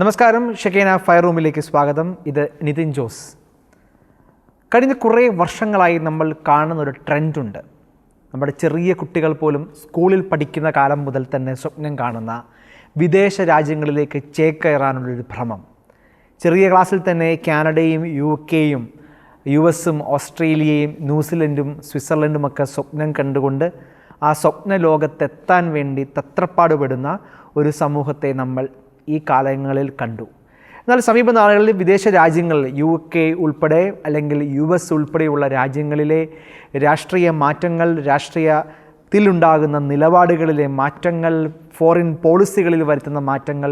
നമസ്കാരം ഷെക്കേന ഫയർ റൂമിലേക്ക് സ്വാഗതം. ഇത് നിതിൻ ജോസ്. കഴിഞ്ഞ കുറേ വർഷങ്ങളായി നമ്മൾ കാണുന്ന ഒരു ട്രെൻഡുണ്ട്. നമ്മുടെ ചെറിയ കുട്ടികൾ പോലും സ്കൂളിൽ പഠിക്കുന്ന കാലം മുതൽ തന്നെ സ്വപ്നം കാണുന്ന വിദേശ രാജ്യങ്ങളിലേക്ക് ചേക്കേറാനുള്ളൊരു ഭ്രമം. ചെറിയ ക്ലാസ്സിൽ തന്നെ കാനഡയും യു കെയും യു എസും ഓസ്ട്രേലിയയും ന്യൂസിലൻഡും സ്വിറ്റ്സർലൻഡുമൊക്കെ സ്വപ്നം കണ്ടുകൊണ്ട് ആ സ്വപ്ന ലോകത്തെത്താൻ വേണ്ടി തത്രപ്പാടുപെടുന്ന ഒരു സമൂഹത്തെ നമ്മൾ ഈ കാലങ്ങളിൽ കണ്ടു. എന്നാൽ സമീപ നാളുകളിൽ വിദേശ രാജ്യങ്ങളിൽ യു കെ ഉൾപ്പെടെ അല്ലെങ്കിൽ യു എസ് ഉൾപ്പെടെയുള്ള രാജ്യങ്ങളിലെ രാഷ്ട്രീയ മാറ്റങ്ങൾ രാഷ്ട്രീയത്തിലുണ്ടാകുന്ന നിലപാടുകളിലെ മാറ്റങ്ങൾ ഫോറിൻ പോളിസികളിൽ വരുത്തുന്ന മാറ്റങ്ങൾ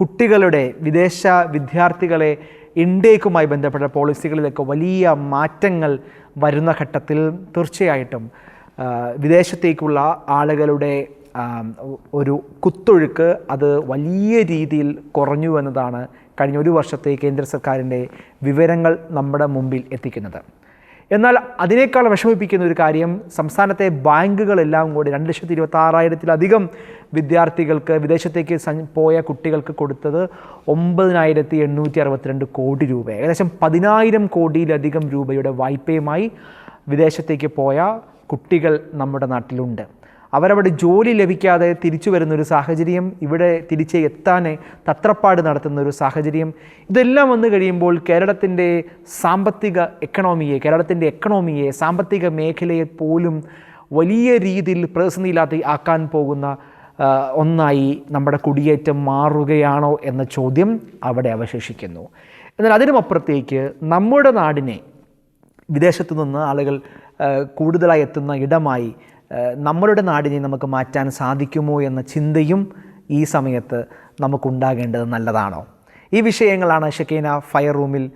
കുട്ടികളുടെ വിദേശ വിദ്യാർത്ഥികളെ ഇൻഡേക്കുമായി ബന്ധപ്പെട്ട പോളിസികളിലൊക്കെ വലിയ മാറ്റങ്ങൾ വരുന്ന ഘട്ടത്തിൽ തീർച്ചയായിട്ടും വിദേശത്തേക്കുള്ള ആളുകളുടെ ഒരു കുത്തൊഴുക്ക് അത് വലിയ രീതിയിൽ കുറഞ്ഞു എന്നതാണ് കഴിഞ്ഞ ഒരു വർഷത്തെ കേന്ദ്ര സർക്കാരിന്റെ വിവരങ്ങൾ നമ്മുടെ മുമ്പിൽ എത്തിക്കുന്നത്. എന്നാൽ അതിനേക്കാൾ വിഷമിപ്പിക്കുന്ന ഒരു കാര്യം സംസ്ഥാനത്തെ ബാങ്കുകളെല്ലാം കൂടി രണ്ട് ലക്ഷത്തി ഇരുപത്തി ആറായിരത്തിലധികം വിദ്യാർത്ഥികൾക്ക് വിദേശത്തേക്ക് പോയ കുട്ടികൾക്ക് കൊടുത്തത് ഒമ്പതിനായിരത്തി എണ്ണൂറ്റി അറുപത്തിരണ്ട് കോടി രൂപ. ഏകദേശം പതിനായിരം കോടിയിലധികം രൂപയുടെ വായ്പയുമായി വിദേശത്തേക്ക് പോയ കുട്ടികൾ നമ്മുടെ നാട്ടിലുണ്ട്. അവരവിടെ ജോലി ലഭിക്കാതെ തിരിച്ചു വരുന്ന ഒരു സാഹചര്യം ഇവിടെ തിരിച്ച് എത്താൻ തത്രപ്പാട് നടത്തുന്ന ഒരു സാഹചര്യം ഇതെല്ലാം വന്നു കഴിയുമ്പോൾ കേരളത്തിന്റെ സാമ്പത്തിക എക്കണോമിയെ കേരളത്തിന്റെ എക്കണോമിയെ സാമ്പത്തിക മേഖലയെ പോലും വലിയ രീതിയിൽ പ്രതിസന്ധിയില്ലാത്ത ആക്കാൻ പോകുന്ന ഒന്നായി നമ്മുടെ കുടിയേറ്റം മാറുകയാണോ എന്ന ചോദ്യം അവിടെ അവശേഷിക്കുന്നു. എന്നാൽ അതിനുമപ്പുറത്തേക്ക് നമ്മുടെ നാടിനെ വിദേശത്തു നിന്ന് ആളുകൾ കൂടുതലായി എത്തുന്ന ഇടമായി നമ്മളുടെ നാടിനെ നമുക്ക് മാറ്റാൻ സാധിക്കുമോ എന്ന ചിന്തയും ഈ സമയത്ത് നമുക്കുണ്ടാകേണ്ടത് നല്ലതാണോ? ഈ വിഷയങ്ങളാണ് ഷക്കീന ഫയർ റൂമിൽ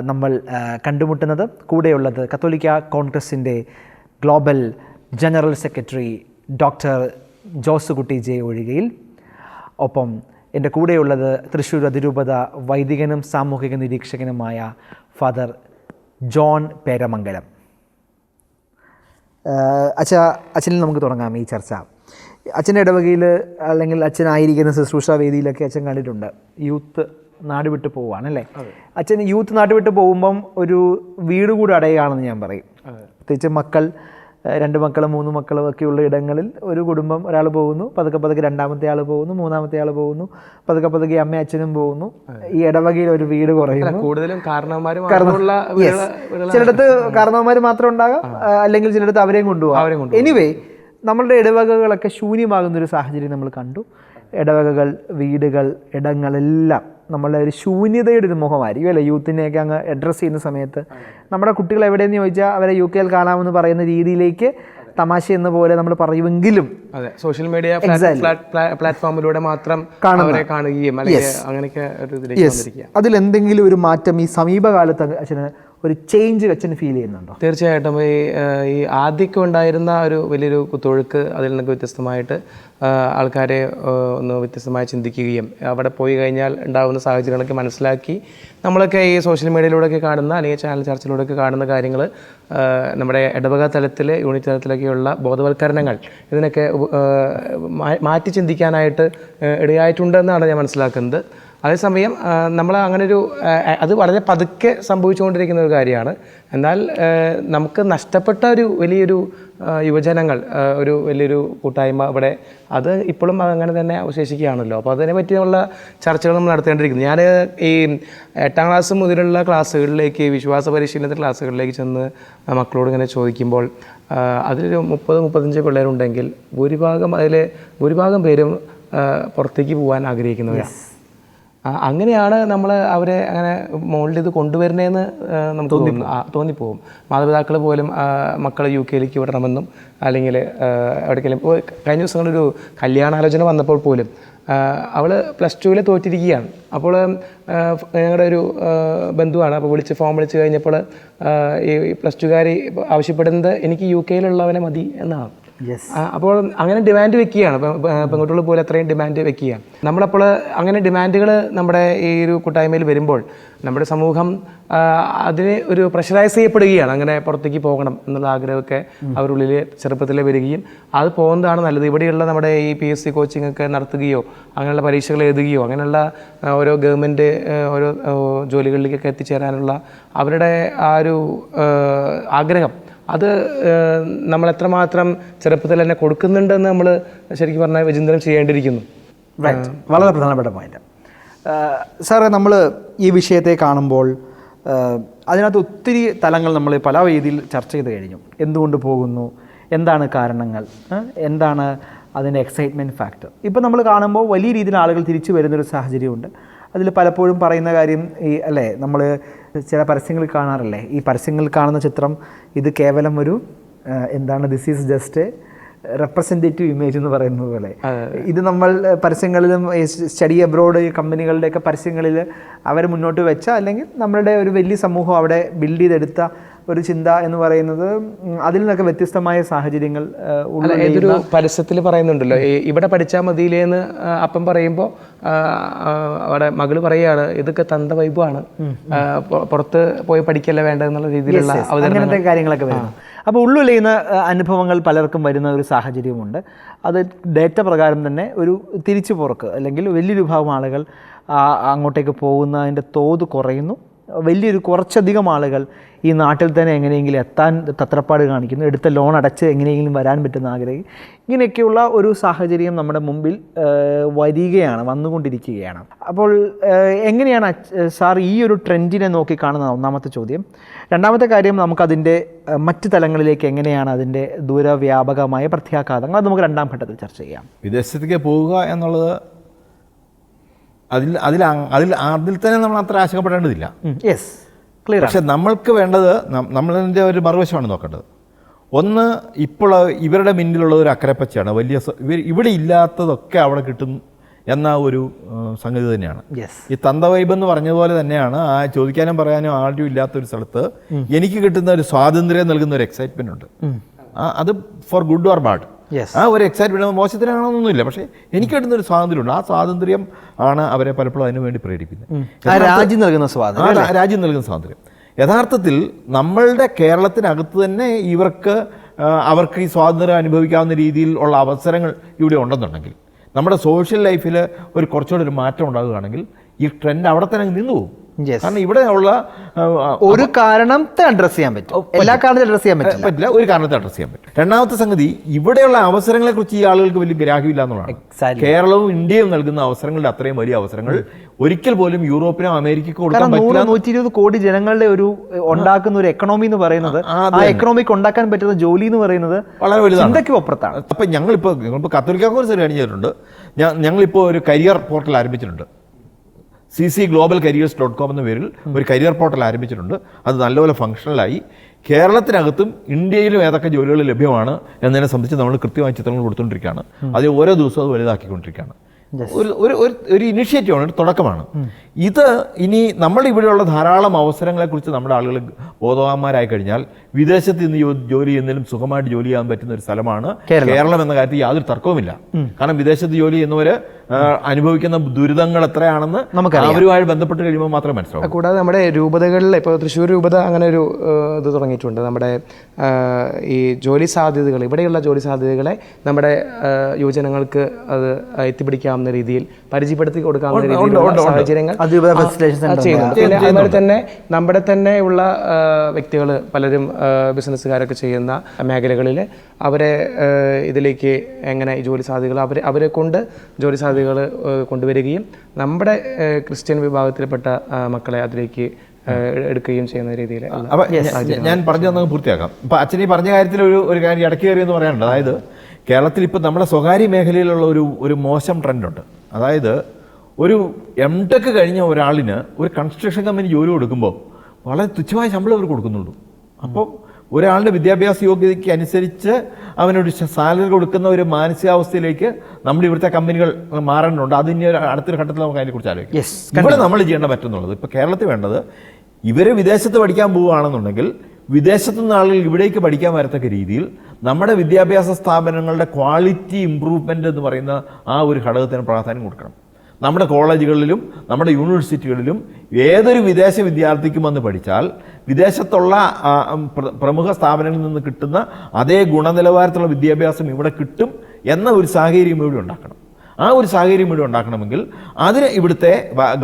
നമ്മൾ കണ്ടുമുട്ടുന്നത്. കൂടെയുള്ളത് കത്തോലിക്ക കോൺഗ്രസിന്റെ global general secretary doctor Jose Kutty J Ozhikayil. ഒപ്പം എന്റെ കൂടെയുള്ളത് തൃശ്ശൂർ അതിരൂപത വൈദികനും സാമൂഹിക നിരീക്ഷകനുമായ ഫാദർ ജോൺ പേരമംഗലം. അച്ഛ അച്ഛനിൽ നമുക്ക് തുടങ്ങാം ഈ ചർച്ച. അച്ഛന്റെ ഇടവകയിൽ അല്ലെങ്കിൽ അച്ഛനായിരിക്കുന്ന ശുശ്രൂഷ വേദിയിലൊക്കെ അച്ഛൻ കണ്ടിട്ടുണ്ട്. യൂത്ത് നാട് വിട്ട് പോവുകയാണ് അല്ലേ? അച്ഛൻ യൂത്ത് നാട് വിട്ട് പോകുമ്പം ഒരു വീട് കൂടെ അടയുകയാണെന്ന് ഞാൻ പറയും. പ്രത്യേകിച്ച് മക്കൾ രണ്ട് മക്കളും മൂന്ന് മക്കളും ഒക്കെയുള്ള ഇടങ്ങളിൽ ഒരു കുടുംബം ഒരാൾ പോകുന്നു പതുക്കെ പതുക്കെ രണ്ടാമത്തെ ആൾ പോകുന്നു മൂന്നാമത്തെ ആൾ പോകുന്നു പതുക്കെ പതുക്കെ അമ്മ അച്ഛനും പോകുന്നു. ഈ ഇടവകയിൽ ഒരു വീട് കുറയുന്നു. കൂടുതലും കാരണവന്മാരും ചിലടത്ത് കാരണവന്മാർ മാത്രം ഉണ്ടാകാം അല്ലെങ്കിൽ ചിലടത്ത് അവരെയും അവരെയും കൊണ്ടുപോകാം. എനിവേ നമ്മളുടെ ഇടവകകളൊക്കെ ശൂന്യമാകുന്ന ഒരു സാഹചര്യം നമ്മൾ കണ്ടു. ഇടവകകൾ വീടുകൾ ഇടങ്ങളെല്ലാം നമ്മളുടെ ഒരു ശൂന്യതയുടെ ഒരു മുഖമായിരിക്കും അല്ലേ? യൂത്തിനെയൊക്കെ അങ്ങ് അഡ്രസ്സ് ചെയ്യുന്ന സമയത്ത്. നമ്മുടെ കുട്ടികൾ എവിടെയെന്ന് ചോദിച്ചാൽ അവരെ യു കെയിൽ കാണാമെന്ന് പറയുന്ന രീതിയിലേക്ക് തമാശ എന്ന പോലെ നമ്മൾ പറയുമെങ്കിലും അതെ സോഷ്യൽ മീഡിയ പ്ലാറ്റ്ഫോമിലൂടെ മാത്രം അവരെ കാണുകയും അങ്ങനെയൊക്കെ വന്നിരിക്കുക അതിലെന്തെങ്കിലും ഒരു മാറ്റം ഈ സമീപകാലത്ത് അച്ഛന് ഒരു ചേഞ്ച് അച്ഛന് ഫീൽ ചെയ്യുന്നുണ്ടോ? തീർച്ചയായിട്ടും. ഈ ഈ ആദ്യമൊക്കെ ഉണ്ടായിരുന്ന ഒരു വലിയൊരു കുത്തൊഴുക്ക് അതിൽ നിന്നൊക്കെ വ്യത്യസ്തമായിട്ട് ആൾക്കാരെ ഒന്ന് വ്യത്യസ്തമായി ചിന്തിക്കുകയും അവിടെ പോയി കഴിഞ്ഞാൽ ഉണ്ടാകുന്ന സാഹചര്യങ്ങളൊക്കെ മനസ്സിലാക്കി നമ്മളൊക്കെ ഈ സോഷ്യൽ മീഡിയയിലൂടെയൊക്കെ കാണുന്ന അല്ലെങ്കിൽ ചാനൽ ചർച്ചയിലൂടെയൊക്കെ കാണുന്ന കാര്യങ്ങൾ നമ്മുടെ ഇടവക തലത്തിൽ യൂണിറ്റ് തലത്തിലൊക്കെയുള്ള ബോധവൽക്കരണങ്ങൾ ഇതിനൊക്കെ മാറ്റി ചിന്തിക്കാനായിട്ട് ഇടയായിട്ടുണ്ടെന്നാണ് ഞാൻ മനസ്സിലാക്കുന്നത്. അതേസമയം നമ്മൾ അങ്ങനെ ഒരു അത് വളരെ പതുക്കെ സംഭവിച്ചുകൊണ്ടിരിക്കുന്ന ഒരു കാര്യമാണ്. എന്നാൽ നമുക്ക് നഷ്ടപ്പെട്ട ഒരു വലിയൊരു യുവജനങ്ങൾ ഒരു വലിയൊരു കൂട്ടായ്മ ഇവിടെ അത് ഇപ്പോഴും അങ്ങനെ തന്നെ അവശേഷിക്കുകയാണല്ലോ. അപ്പോൾ അതിനെ പറ്റിയുള്ള ചർച്ചകൾ നമ്മൾ നടത്തേണ്ടിയിരിക്കുന്നു. ഞാൻ ഈ എട്ടാം ക്ലാസ് മുതലുള്ള ക്ലാസ്സുകളിലേക്ക് വിശ്വാസ പരിശീലനത്തിന്റെ ക്ലാസ്സുകളിലേക്ക് ചെന്ന് മക്കളോട് ഇങ്ങനെ ചോദിക്കുമ്പോൾ അതിലൊരു മുപ്പത് മുപ്പത്തഞ്ച് പിള്ളേരുണ്ടെങ്കിൽ ഭൂരിഭാഗം അതിൽ ഭൂരിഭാഗം പേരും പുറത്തേക്ക് പോകാൻ ആഗ്രഹിക്കുന്നവരാണ്. അങ്ങനെയാണ് നമ്മൾ അവരെ അങ്ങനെ മോൾഡ് ചെയ്ത് കൊണ്ടുവരുന്നതെന്ന് നമുക്ക് തോന്നി തോന്നിപ്പോകും മാതാപിതാക്കൾ പോലും മക്കൾ മക്കളെ യു കെയിലേക്ക് വിടണമെന്നും അല്ലെങ്കിൽ എവിടേക്കെങ്കിലും ഇപ്പോൾ കഴിഞ്ഞ ദിവസങ്ങളൊരു കല്യാണാലോചന വന്നപ്പോൾ പോലും അവൾ പ്ലസ് ടുവിൽ തോറ്റിരിക്കുകയാണ്. അപ്പോൾ ഞങ്ങളുടെ ഒരു ബന്ധുവാണ് അപ്പോൾ വിളിച്ച് ഫോം വിളിച്ച് കഴിഞ്ഞപ്പോൾ ഈ പ്ലസ് ടുകാർ ആവശ്യപ്പെടുന്നത് എനിക്ക് യു കെയിലുള്ളവനെ മതി എന്നാണ്. അപ്പോൾ അങ്ങനെ ഡിമാൻഡ് വെക്കുകയാണ്. പെങ്കുട്ടികൾ പെൺകുട്ടികൾ പോലെ അത്രയും ഡിമാൻഡ് വെക്കുകയാണ്. നമ്മളപ്പോൾ അങ്ങനെ ഡിമാൻഡുകൾ നമ്മുടെ ഈ ഒരു കൂട്ടായ്മയിൽ വരുമ്പോൾ നമ്മുടെ സമൂഹം അതിന് ഒരു പ്രഷറൈസ് ചെയ്യപ്പെടുകയാണ്. അങ്ങനെ പുറത്തേക്ക് പോകണം എന്നുള്ള ആഗ്രഹമൊക്കെ അവരുള്ളിൽ ചെറുപ്പത്തിൽ വരികയും അത് പോകുന്നതാണ് നല്ലത്. ഇവിടെയുള്ള നമ്മുടെ ഈ പി എസ് സി കോച്ചിങ് ഒക്കെ നടത്തുകയോ അങ്ങനെയുള്ള പരീക്ഷകൾ എഴുതുകയോ അങ്ങനെയുള്ള ഓരോ ഗവൺമെന്റ് ഓരോ ജോലികളിലേക്കൊക്കെ എത്തിച്ചേരാനുള്ള അവരുടെ ആ ഒരു ആഗ്രഹം അത് നമ്മൾ എത്രമാത്രം ചെറുപ്പത്തിൽ തന്നെ കൊടുക്കുന്നുണ്ടെന്ന് നമ്മൾ ശരിക്കും പറഞ്ഞാൽ വിചിന്തനം ചെയ്യേണ്ടിയിരിക്കുന്നു. വളരെ പ്രധാനപ്പെട്ട പോയിന്റ് സാറേ നമ്മൾ ഈ വിഷയത്തെ കാണുമ്പോൾ അതിനകത്ത് ഒത്തിരി തലങ്ങൾ നമ്മൾ പല രീതിയിൽ ചർച്ച ചെയ്ത് കഴിഞ്ഞു. എന്തുകൊണ്ട് പോകുന്നു? എന്താണ് കാരണങ്ങൾ? എന്താണ് അതിന്റെ എക്സൈറ്റ്മെന്റ് ഫാക്ടർ ഇപ്പം നമ്മൾ കാണുമ്പോൾ വലിയ രീതിയിൽ ആളുകൾ തിരിച്ചു വരുന്നൊരു സാഹചര്യമുണ്ട്. അതിൽ പലപ്പോഴും പറയുന്ന കാര്യം ഈ അല്ലേ നമ്മൾ ചില പരസ്യങ്ങളിൽ കാണാറില്ലേ? ഈ പരസ്യങ്ങളിൽ കാണുന്ന ചിത്രം ഇത് കേവലം ഒരു എന്താണ് this is just representative image എന്ന് പറയുന്നത് പോലെ. ഇത് നമ്മൾ പരസ്യങ്ങളിലും സ്റ്റഡി അബ്രോഡ് കമ്പനികളുടെയൊക്കെ പരസ്യങ്ങളിൽ അവർ മുന്നോട്ട് വെച്ച അല്ലെങ്കിൽ നമ്മളുടെ ഒരു വലിയ സമൂഹം അവിടെ ബിൽഡ് ചെയ്തെടുത്ത ഒരു ചിന്ത എന്ന് പറയുന്നത് അതിൽ നിന്നൊക്കെ വ്യത്യസ്തമായ സാഹചര്യങ്ങൾ ഏതൊരു പരസ്യത്തിൽ പറയുന്നുണ്ടല്ലോ ഇവിടെ പഠിച്ചാൽ മതിയിലേന്ന് അപ്പം പറയുമ്പോൾ അവിടെ മകൾ പറയാണ് ഇതൊക്കെ തന്ത വൈബാണ്. പുറത്ത് പോയി പഠിക്കല്ല വേണ്ട എന്നുള്ള രീതിയിലുള്ള അവതരണത്തെ അങ്ങനത്തെ കാര്യങ്ങളൊക്കെ വരുന്നു. അപ്പോൾ ഉള്ളുലയുന്ന അനുഭവങ്ങൾ പലർക്കും വരുന്ന ഒരു സാഹചര്യമുണ്ട്. അത് ഡേറ്റ പ്രകാരം തന്നെ ഒരു തിരിച്ചു പുറക്ക് അല്ലെങ്കിൽ വലിയൊരു വിഭാഗം ആളുകൾ അങ്ങോട്ടേക്ക് പോകുന്നതിന്റെ തോത് കുറയുന്നു. വലിയൊരു കുറച്ചധികം ആളുകൾ ഈ നാട്ടിൽ തന്നെ എങ്ങനെയെങ്കിലും എത്താൻ തത്രപ്പാട് കാണിക്കുന്നു എടുത്ത ലോൺ അടച്ച് എങ്ങനെയെങ്കിലും വരാൻ പറ്റുന്ന ആഗ്രഹം ഇങ്ങനെയൊക്കെയുള്ള ഒരു സാഹചര്യം നമ്മുടെ മുമ്പിൽ വരികയാണ് വന്നുകൊണ്ടിരിക്കുകയാണ്. അപ്പോൾ എങ്ങനെയാണ് സാർ ഈ ഒരു ട്രെൻഡിനെ നോക്കി കാണുന്ന ഒന്നാമത്തെ ചോദ്യം. രണ്ടാമത്തെ കാര്യം നമുക്കതിന്റെ മറ്റ് തലങ്ങളിലേക്ക് എങ്ങനെയാണ് അതിന്റെ ദൂരവ്യാപകമായ പ്രത്യാഘാതങ്ങൾ അത് നമുക്ക് രണ്ടാം ഘട്ടത്തിൽ ചർച്ച ചെയ്യാം. വിദേശത്തേക്ക് പോവുക എന്നുള്ളത് അതിൽ അതിൽ അതിൽ അതിൽ തന്നെ നമ്മൾ അത്ര ആശങ്കപ്പെടേണ്ടതില്ല. യെസ് ക്ലിയർ പക്ഷെ നമ്മൾക്ക് വേണ്ടത് നമ്മളിന്റെ ഒരു മറുവശമാണ് നോക്കേണ്ടത്. ഒന്ന് ഇപ്പോൾ ഇവരുടെ മുന്നിലുള്ള ഒരു അക്കരപ്പച്ചയാണ്. വലിയ ഇവർ ഇവിടെ ഇല്ലാത്തതൊക്കെ അവിടെ കിട്ടും എന്ന ഒരു സംഗതി തന്നെയാണ്. യെസ് ഈ തന്തവൈബ് എന്ന് പറഞ്ഞതുപോലെ തന്നെയാണ് ആ ചോദിക്കാനും പറയാനും ആരും ഇല്ലാത്ത ഒരു സ്ഥലത്ത് എനിക്ക് കിട്ടുന്ന ഒരു സ്വാതന്ത്ര്യം നൽകുന്ന ഒരു എക്സൈറ്റ്മെന്റ് ഉണ്ട്. അത് ഫോർ ഗുഡ് ഓർ ബാഡ് ആ ഒരു എക്സൈറ്റ്മെന്റ് മോശത്തിനാണെന്നൊന്നുമില്ല പക്ഷേ എനിക്ക് കിട്ടുന്ന ഒരു സ്വാതന്ത്ര്യമുണ്ട്. ആ സ്വാതന്ത്ര്യം ആണ് അവരെ പലപ്പോഴും അതിനു വേണ്ടി പ്രേരിപ്പിക്കുന്നത്. ആ രാജ്യം നൽകുന്ന സ്വാതന്ത്ര്യം രാജ്യം നൽകുന്ന സ്വാതന്ത്ര്യം. യഥാർത്ഥത്തിൽ നമ്മളുടെ കേരളത്തിനകത്ത് തന്നെ ഇവർക്ക് അവർക്ക് ഈ സ്വാതന്ത്ര്യം അനുഭവിക്കാവുന്ന രീതിയിൽ ഉള്ള അവസരങ്ങൾ ഇവിടെ ഉണ്ടെന്നുണ്ടെങ്കിൽ നമ്മുടെ സോഷ്യൽ ലൈഫിൽ ഒരു കുറച്ചുകൂടി ഒരു മാറ്റം ഉണ്ടാകുകയാണെങ്കിൽ ഈ ട്രെൻഡ് അവിടെ തന്നെ അങ്ങ് നിന്നു പോകും. കാരണം ഇവിടെ ഉള്ള ഒരു കാരണത്തെ അഡ്രസ് ചെയ്യാൻ പറ്റും. എല്ലാ കാരണത്തെ അഡ്രസ് ചെയ്യാൻ പറ്റില്ല. പറ്റില്ല. ഒരു കാരണത്തെ അഡ്രസ് ചെയ്യാൻ പറ്റും. രണ്ടാമത്തെ സംഗതി ഇവിടെയുള്ള അവസരങ്ങളെ കുറിച്ച് ഈ ആളുകൾക്ക് വലിയ ഗ്രാഹ്യമില്ല എന്നുള്ളതാണ്. കേരളവും ഇന്ത്യയും നൽകുന്ന അവസരങ്ങളുടെ അത്രയും വലിയ അവസരങ്ങൾ ഒരിക്കൽ പോലും യൂറോപ്പിനോ അമേരിക്കക്കോ കൊടുക്കാൻ പറ്റില്ല നൂറ് നൂറ്റി ഇരുപത് കോടി ജനങ്ങളുടെ ഒരു ഉണ്ടാക്കുന്ന ഒരു എക്കണോമി എന്ന് പറയുന്നത് ആ, എക്കണോമിക്ക് ഉണ്ടാക്കാൻ പറ്റുന്ന ജോലി എന്ന് പറയുന്നത് വളരെ വലുതാണ്. ചിന്തയ്ക്കും അപ്പുറത്താണ്. അപ്പം ഞങ്ങളിപ്പോൾ ഞങ്ങളിപ്പോൾ കത്തോലിക്ക കാണിച്ചിട്ടുണ്ട് ഞാൻ ഞങ്ങളിപ്പോൾ ഒരു കരിയർ പോർട്ടൽ ആരംഭിച്ചിട്ടുണ്ട്. C C global careers dot com എന്ന പേരിൽ ഒരു കരിയർ പോർട്ടൽ ആരംഭിച്ചിട്ടുണ്ട്. അത് നല്ലപോലെ ഫങ്ഷണലായി കേരളത്തിനകത്തും ഇന്ത്യയിലും ഏതൊക്കെ ജോലികൾ ലഭ്യമാണ് എന്നതിനെ സംബന്ധിച്ച് നമ്മൾ കൃത്യമായ ചിത്രങ്ങൾ കൊടുത്തുകൊണ്ടിരിക്കുകയാണ്. അത് ഓരോ ദിവസവും അത് വലുതാക്കിക്കൊണ്ടിരിക്കുകയാണ്. ഒരു ഒരു ഒരു ഒരു ഇനിഷ്യേറ്റീവാണ് ഒരു തുടക്കമാണ്. ഇത് ഇനി നമ്മൾ ഇവിടെയുള്ള ധാരാളം അവസരങ്ങളെക്കുറിച്ച് നമ്മുടെ ആളുകൾ ബോധവാന്മാരായി കഴിഞ്ഞാൽ വിദേശത്ത് നിന്ന് ജോലി ചെയ്യുന്നതിലും സുഖമായിട്ട് ജോലി ചെയ്യാൻ പറ്റുന്ന ഒരു സ്ഥലമാണ് കേരളം. എന്ന കാര്യത്തിൽ യാതൊരു തർക്കവുമില്ല. കാരണം വിദേശത്ത് ജോലി ചെയ്യുന്നവര് അനുഭവിക്കുന്ന ദുരിതങ്ങൾ എത്രയാണെന്ന് നമുക്ക് അവരുമായി ബന്ധപ്പെട്ട് കഴിയുമ്പോൾ മാത്രമേ മനസ്സിലാവും. കൂടാതെ നമ്മുടെ രൂപതകളിൽ ഇപ്പോൾ തൃശ്ശൂർ രൂപത അങ്ങനെ ഒരു ഇത് തുടങ്ങിയിട്ടുണ്ട്. നമ്മുടെ ഈ ജോലി സാധ്യതകൾ ഇവിടെയുള്ള ജോലി സാധ്യതകളെ നമ്മുടെ യുവജനങ്ങൾക്ക് അത് എത്തിപ്പിടിക്കാവുന്ന രീതിയിൽ പരിചയപ്പെടുത്തി കൊടുക്കാവുന്ന രീതിയിലുള്ള സാഹചര്യങ്ങൾ അതുപോലെ തന്നെ നമ്മുടെ തന്നെ ഉള്ള വ്യക്തികൾ പലരും ബിസിനസ്സുകാരൊക്കെ ചെയ്യുന്ന മേഖലകളിൽ അവരെ ഇതിലേക്ക് എങ്ങനെ ഈ ജോലി സാധ്യതകൾ അവരെ അവരെ കൊണ്ട് ജോലി സാധ്യതകൾ കൊണ്ടുവരികയും നമ്മുടെ ക്രിസ്ത്യൻ വിഭാഗത്തിൽപ്പെട്ട മക്കളെ അതിലേക്ക് എടുക്കുകയും ചെയ്യുന്ന രീതിയിൽ അപ്പൊ ഞാൻ പറഞ്ഞു തന്നെ പൂർത്തിയാക്കാം. അപ്പൊ അച്ഛൻ ഈ പറഞ്ഞ കാര്യത്തിൽ ഒരു ഒരു കാര്യം ഇടയ്ക്ക് കയറി എന്ന് പറയാനുണ്ട്. അതായത് കേരളത്തിൽ ഇപ്പൊ നമ്മുടെ സ്വകാര്യ മേഖലയിലുള്ള ഒരു ഒരു മോശം ട്രെൻഡുണ്ട് അതായത് ഒരു എം ടെക് കഴിഞ്ഞ ഒരാളിന് ഒരു കൺസ്ട്രക്ഷൻ കമ്പനി ജോലി കൊടുക്കുമ്പോൾ വളരെ തുച്ഛമായ ശമ്പളം അവർ കൊടുക്കുന്നുള്ളൂ. അപ്പോൾ ഒരാളുടെ വിദ്യാഭ്യാസ യോഗ്യതയ്ക്ക് അനുസരിച്ച് അവനൊരു സാലറി കൊടുക്കുന്ന ഒരു മാനസികാവസ്ഥയിലേക്ക് നമ്മുടെ ഇവിടുത്തെ കമ്പനികൾ മാറേണ്ടതുണ്ട്. അതിന് അടുത്തൊരു ഘട്ടത്തിൽ നമുക്ക് അതിനെക്കുറിച്ച് ആലോചിക്കാം. ഇവിടെ നമ്മൾ ചെയ്യേണ്ട പറ്റുന്നുള്ളത് ഇപ്പോൾ കേരളത്തിൽ വേണ്ടത് ഇവർ വിദേശത്ത് പഠിക്കാൻ പോവുകയാണെന്നുണ്ടെങ്കിൽ വിദേശത്തു നിന്ന് ആളുകൾ ഇവിടേക്ക് പഠിക്കാൻ വരത്തക്ക രീതിയിൽ നമ്മുടെ വിദ്യാഭ്യാസ സ്ഥാപനങ്ങളുടെ ക്വാളിറ്റി ഇമ്പ്രൂവ്മെന്റ് എന്ന് പറയുന്ന ആ ഒരു ഘടകത്തിന് പ്രാധാന്യം കൊടുക്കണം. നമ്മുടെ കോളേജുകളിലും നമ്മുടെ യൂണിവേഴ്സിറ്റികളിലും ഏതൊരു വിദേശ വിദ്യാർത്ഥിക്കും വന്ന് പഠിച്ചാൽ വിദേശത്തുള്ള പ്രമുഖ സ്ഥാപനങ്ങളിൽ നിന്ന് കിട്ടുന്ന അതേ ഗുണനിലവാരത്തിലുള്ള വിദ്യാഭ്യാസം ഇവിടെ കിട്ടും എന്ന ഒരു സാഹചര്യം ഇവിടെ ഉണ്ടാക്കണം. ആ ഒരു സാഹചര്യം ഇവിടെ ഉണ്ടാക്കണമെങ്കിൽ അതിന് ഇവിടുത്തെ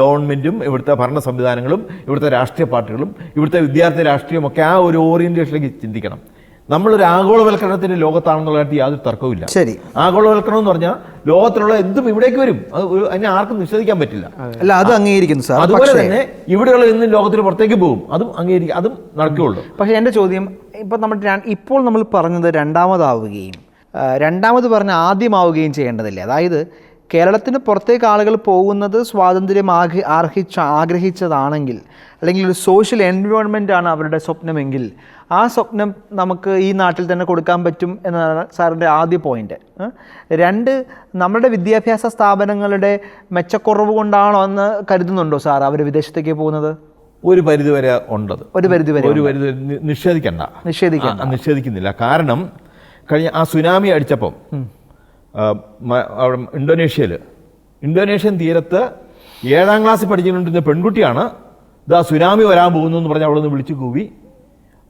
ഗവൺമെന്റും ഇവിടുത്തെ ഭരണ സംവിധാനങ്ങളും ഇവിടുത്തെ രാഷ്ട്രീയ പാർട്ടികളും ഇവിടുത്തെ വിദ്യാർത്ഥി രാഷ്ട്രീയമൊക്കെ ആ ഒരു ഓറിയന്റേഷനിലേക്ക് ചിന്തിക്കണം. നമ്മളൊരു ആഗോളവൽക്കരണത്തിന്റെ ലോകത്താണെന്നുള്ള കാര്യത്തിൽ യാതൊരു തർക്കവുമില്ല ശരി. ആഗോളവൽക്കരണം എന്ന് പറഞ്ഞാൽ ലോകത്തിലുള്ള എന്തും ഇവിടേക്ക് വരും. അത് ഒരു അതിനെ ആർക്കും നിഷേധിക്കാൻ പറ്റില്ല. അല്ല അത് അംഗീകരിക്കുന്നു സാർ. അതുപോലെ പക്ഷേ തന്നെ ഇവിടെയുള്ള എന്തും ലോകത്തിന് പുറത്തേക്ക് പോകും. അതും അംഗീകരിക്കും അതും നടക്കുകയുള്ളൂ. പക്ഷെ എന്റെ ചോദ്യം ഇപ്പം നമ്മൾ ര- ഇപ്പോൾ നമ്മൾ പറഞ്ഞത് രണ്ടാമതാവുകയും ആ, രണ്ടാമത് പറഞ്ഞ ആദ്യമാവുകയും ചെയ്യേണ്ടതില്ലേ? അതായത് കേരളത്തിന് പുറത്തേക്ക് ആളുകൾ പോകുന്നത് സ്വാതന്ത്ര്യം ആഗ്രഹി ആർഹിച്ച ആഗ്രഹിച്ചതാണെങ്കിൽ അല്ലെങ്കിൽ ഒരു സോഷ്യൽ എൻവയോൺമെന്റ് ആണ് അവരുടെ സ്വപ്നമെങ്കിൽ ആ സ്വപ്നം നമുക്ക് ഈ നാട്ടിൽ തന്നെ കൊടുക്കാൻ പറ്റും എന്നതാണ് സാറിന്റെ ആദ്യ പോയിന്റ് രണ്ട് നമ്മുടെ വിദ്യാഭ്യാസ സ്ഥാപനങ്ങളുടെ മെച്ചക്കുറവ് കൊണ്ടാണോ എന്ന് കരുതുന്നുണ്ടോ സാർ അവർ വിദേശത്തേക്ക് പോകുന്നത്? ഒരു പരിധിവരെ ഉണ്ടത്. ഒരു പരിധിവരെ ഒരു പരിധി നിഷേധിക്കണ്ട. നിഷേധിക്കണ്ട. നിഷേധിക്കുന്നില്ല. കാരണം കഴിഞ്ഞ ആ സുനാമി അടിച്ചപ്പം ഇന്തോനേഷ്യയിൽ ഇന്തോനേഷ്യൻ തീരത്ത് ഏഴാം ക്ലാസ്സിൽ പഠിച്ചുകൊണ്ടിരുന്ന പെൺകുട്ടിയാണ് ഇതാ സുനാമി വരാൻ പോകുന്നു എന്ന് പറഞ്ഞ് അവിടെ നിന്ന് വിളിച്ചു കൂവി.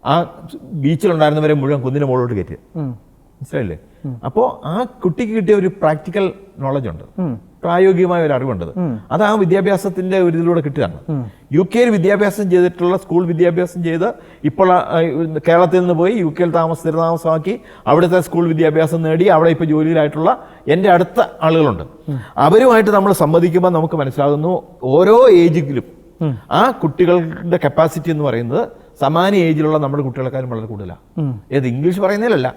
ആ ബീച്ചിലുണ്ടായിരുന്നവരെ മുഴുവൻ കുന്നിന് മുകളിലോട്ട് കയറ്റി. മനസ്സിലായില്ലേ? അപ്പോ ആ കുട്ടിക്ക് കിട്ടിയ ഒരു പ്രാക്ടിക്കൽ നോളജ് ഉണ്ട്. പ്രായോഗികമായ ഒരു അറിവുണ്ട്. അത് ആ വിദ്യാഭ്യാസത്തിന്റെ ഒരു ഇതിലൂടെ കിട്ടുകയാണ്. യു കെയിൽ വിദ്യാഭ്യാസം ചെയ്തിട്ടുള്ള സ്കൂൾ വിദ്യാഭ്യാസം ചെയ്ത് ഇപ്പോൾ കേരളത്തിൽ നിന്ന് പോയി യു കെയിൽ താമസ സ്ഥിരതാമസമാക്കി അവിടുത്തെ സ്കൂൾ വിദ്യാഭ്യാസം നേടി അവിടെ ഇപ്പോൾ ജോലിയിലായിട്ടുള്ള എന്റെ അടുത്ത ആളുകളുണ്ട്. അവരുമായിട്ട് നമ്മൾ സംവദിക്കുമ്പോൾ നമുക്ക് മനസ്സിലാകുന്നു ഓരോ ഏജിലും ആ കുട്ടികളുടെ കപ്പാസിറ്റി എന്ന് പറയുന്നത് സമാന ഏജിലുള്ള നമ്മുടെ കുട്ടികളെക്കാളും വളരെ കൂടുതലാണ് ഏത് ഇംഗ്ലീഷ് പറയുന്നതിലല്ല.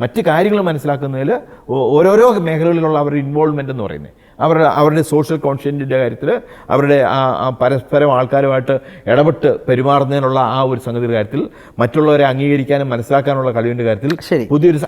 മറ്റ് കാര്യങ്ങൾ മനസ്സിലാക്കുന്നതിൽ ഓരോരോ മേഖലകളിലുള്ള അവരുടെ ഇൻവോൾവ്മെന്റ് എന്ന് പറയുന്നത് അവരുടെ അവരുടെ സോഷ്യൽ കോൺഷ്യന്റിന്റെ കാര്യത്തിൽ അവരുടെ ആ പരസ്പരം ആൾക്കാരുമായിട്ട് ഇടപെട്ട് പെരുമാറുന്നതിനുള്ള ആ ഒരു സംഗതിയുടെ കാര്യത്തിൽ മറ്റുള്ളവരെ അംഗീകരിക്കാനും മനസ്സിലാക്കാനുള്ള കഴിവിന്റെ കാര്യത്തിൽ. പുതിയൊരു